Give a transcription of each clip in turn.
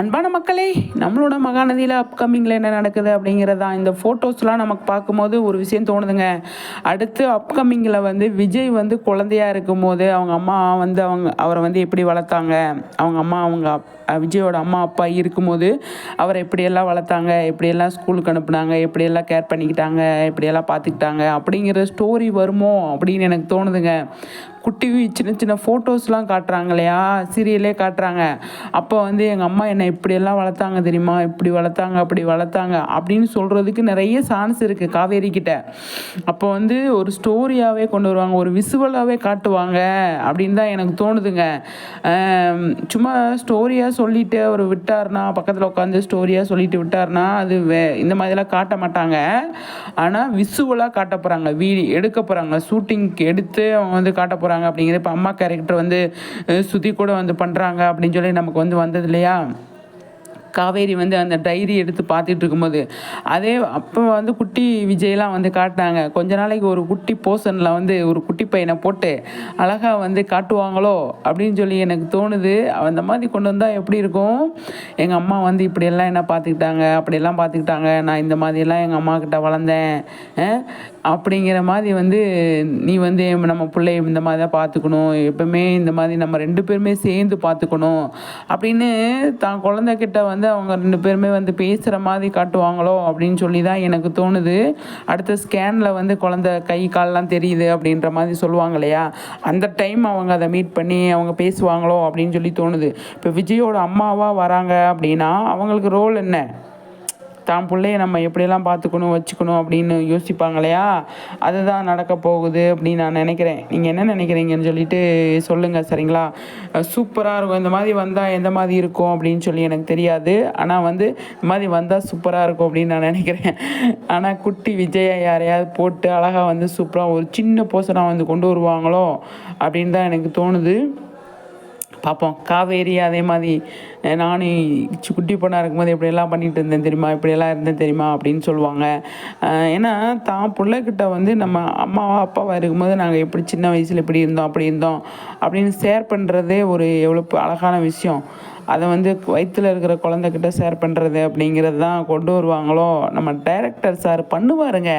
அன்பான மக்களே நம்மளோட மகாநதியில் அப்கமிங்கில் என்ன நடக்குது அப்படிங்கிறதா இந்த ஃபோட்டோஸ்லாம் நமக்கு பார்க்கும்போது ஒரு விஷயம் தோணுதுங்க. அடுத்து அப்கமிங்கில் வந்து விஜய் வந்து குழந்தையாக இருக்கும்போது அவங்க அம்மா வந்து அவங்க அவரை வந்து எப்படி வளர்த்தாங்க? அவங்க அம்மா அவங்க அப்- விஜயோட அம்மா அப்பா இருக்கும்போது அவரை எப்படியெல்லாம் வளர்த்தாங்க? எப்படியெல்லாம் ஸ்கூலுக்கு அனுப்புனாங்க? எப்படியெல்லாம் கேர் பண்ணிக்கிட்டாங்க? எப்படியெல்லாம் பார்த்துக்கிட்டாங்க? அப்படிங்கிற ஸ்டோரி வருமோ அப்படின்னு எனக்கு தோணுதுங்க. குட்டி சின்ன சின்ன ஃபோட்டோஸ்லாம் காட்டுறாங்க இல்லையா சீரியலே காட்டுறாங்க. அப்போ வந்து எங்கள் அம்மா என்னை இப்படியெல்லாம் வளர்த்தாங்க தெரியுமா? இப்படி வளர்த்தாங்க அப்படி வளர்த்தாங்க அப்படின்னு சொல்கிறதுக்கு நிறைய சான்ஸ் இருக்குது காவேரி கிட்ட. அப்போ வந்து ஒரு ஸ்டோரியாகவே கொண்டு வருவாங்க ஒரு விசுவலாகவே காட்டுவாங்க அப்படின்னு தான் எனக்கு தோணுதுங்க. சும்மா ஸ்டோரியாக சொல்லிட்டு அவர் விட்டார்னா பக்கத்தில் உட்காந்து ஸ்டோரியாக சொல்லிட்டு விட்டார்னா அது வே இந்த மாதிரிலாம் காட்ட மாட்டாங்க. ஆனால் விசுவலாக காட்ட போகிறாங்க வீடி எடுக்க போகிறாங்க ஷூட்டிங்க்கு எடுத்து அவங்க வந்து காட்ட போகிறாங்க அப்படிங்கிறது இப்போ அம்மா கேரக்டர் வந்து சுதி கூட வந்து பண்ணுறாங்க அப்படின்னு சொல்லி நமக்கு வந்து வந்தது இல்லையா? காவேரி வந்து அந்த டைரி எடுத்து பார்த்துட்டு இருக்கும்போது அதே அப்போ வந்து குட்டி விஜய்லாம் வந்து காட்டினாங்க. கொஞ்ச நாளைக்கு ஒரு குட்டி போர்ஷனில் வந்து ஒரு குட்டி பையனை போட்டு அழகாக வந்து காட்டுவாங்களோ அப்படின்னு சொல்லி எனக்கு தோணுது. அந்த மாதிரி கொண்டு வந்தால் எப்படி இருக்கும்? எங்கள் அம்மா வந்து இப்படியெல்லாம் என்ன பார்த்துக்கிட்டாங்க? அப்படியெல்லாம் பார்த்துக்கிட்டாங்க. நான் இந்த மாதிரிலாம் எங்கள் அம்மா கிட்ட வளர்ந்தேன். அப்படிங்கிற மாதிரி வந்து நீ வந்து நம்ம பிள்ளைய இந்த மாதிரி தான் பார்த்துக்கணும். எப்பவுமே இந்த மாதிரி நம்ம ரெண்டு பேருமே சேர்ந்து பார்த்துக்கணும் அப்படின்னு தான் குழந்தைகிட்ட வந்து அவங்க ரெண்டு பேருமே வந்து பேசுகிற மாதிரி காட்டுவாங்களோ அப்படின்னு சொல்லி தான் எனக்கு தோணுது. அடுத்த ஸ்கேனில் வந்து குழந்தை கை கால்லாம் தெரியுது அப்படின்ற மாதிரி சொல்லுவாங்க இல்லையா? அந்த டைம் அவங்க அதை மீட் பண்ணி அவங்க பேசுவாங்களோ அப்படின்னு சொல்லி தோணுது. இப்போ விஜயோட அம்மாவாக வராங்க அப்படின்னா அவங்களுக்கு ரோல் என்ன? தான் பிள்ளைய நம்ம எப்படியெல்லாம் பார்த்துக்கணும் வச்சுக்கணும் அப்படின்னு யோசிப்பாங்க இல்லையா அதுதான் நடக்க போகுது அப்படின்னு நான் நினைக்கிறேன். நீங்கள் என்ன நினைக்கிறீங்கன்னு சொல்லிட்டு சொல்லுங்கள் சரிங்களா? சூப்பராக இருக்கும். இந்த மாதிரி வந்தால் எந்த மாதிரி இருக்கும் அப்படின்னு சொல்லி எனக்கு தெரியாது. ஆனால் வந்து இந்த மாதிரி வந்தால் சூப்பராக இருக்கும் அப்படின்னு நான் நினைக்கிறேன். ஆனால் குட்டி விஜயை யாரையாவது போட்டு அழகாக வந்து சூப்பராக ஒரு சின்ன போசனாக வந்து கொண்டு வருவாங்களோ அப்படின்னு தான் எனக்கு தோணுது. பார்ப்போம். காவேரி அதே மாதிரி நானும் சி- குட்டி பொண்ணாக இருக்கும்போது இப்படியெல்லாம் பண்ணிகிட்டு இருந்தேன் தெரியுமா? இப்படியெல்லாம் இருந்தேன் தெரியுமா? அப்படின்னு சொல்லுவாங்க. ஏன்னா தான் பிள்ளைகிட்ட வந்து நம்ம அம்மாவா அப்பாவா இருக்கும்போது நாங்கள் எப்படி சின்ன வயசில் இப்படி இருந்தோம் அப்படி இருந்தோம் அப்படின்னு ஷேர் பண்ணுறதே ஒரு எவ்வளோ அழகான விஷயம். அதை வந்து வயிற்றில் இருக்கிற குழந்தைக்கிட்ட ஷேர் பண்ணுறது அப்படிங்கிறது தான் கொண்டு வருவாங்களோ? நம்ம டைரக்டர் சார் பண்ணுவாருங்க.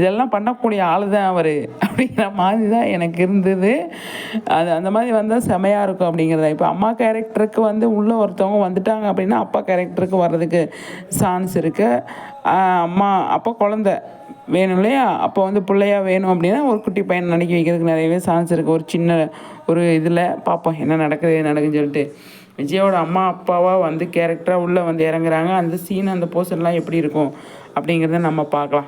இதெல்லாம் பண்ணக்கூடிய ஆள் தான் அவர். அப்படிங்கிற மாதிரி தான் எனக்கு இருந்தது. அது அந்த மாதிரி வந்தால் செமையாக இருக்கும் அப்படிங்கிறத. இப்போ அம்மா கேரக்டருக்கு வந்து உள்ளே ஒருத்தவங்க வந்துட்டாங்க அப்படின்னா அப்பா கேரக்டருக்கு வர்றதுக்கு சான்ஸ் இருக்குது அம்மா அப்போ குழந்த வேணும் இல்லையா? அப்போ வந்து பிள்ளையா வேணும் அப்படின்னா ஒரு குட்டி பையன் நடிக்க வைக்கிறதுக்கு நிறையவே சான்ஸ் இருக்குது ஒரு சின்ன ஒரு இதில் பார்ப்போம் என்ன நடக்குது நடக்குதுன்னு சொல்லிட்டு. விஜயோட அம்மா அப்பாவாக வந்து கேரக்டராக உள்ளே வந்து இறங்குறாங்க. அந்த சீன் அந்த போர்ஷன்லாம் எப்படி இருக்கும் அப்படிங்கிறத நம்ம பார்க்கலாம்.